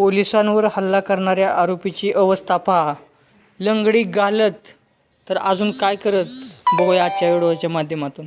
पोलिसांवर हल्ला करणाऱ्या आरोपीची अवस्था पहा. लंगडी घालत तर अजून काय करत? बघूया आजच्या व्हिडिओच्या माध्यमातून.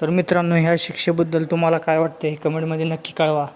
तर मित्रांनो ह्या शिक्षेबद्दल तुम्हाला काय वाटतं हे कमेंटमध्ये नक्की कळवा.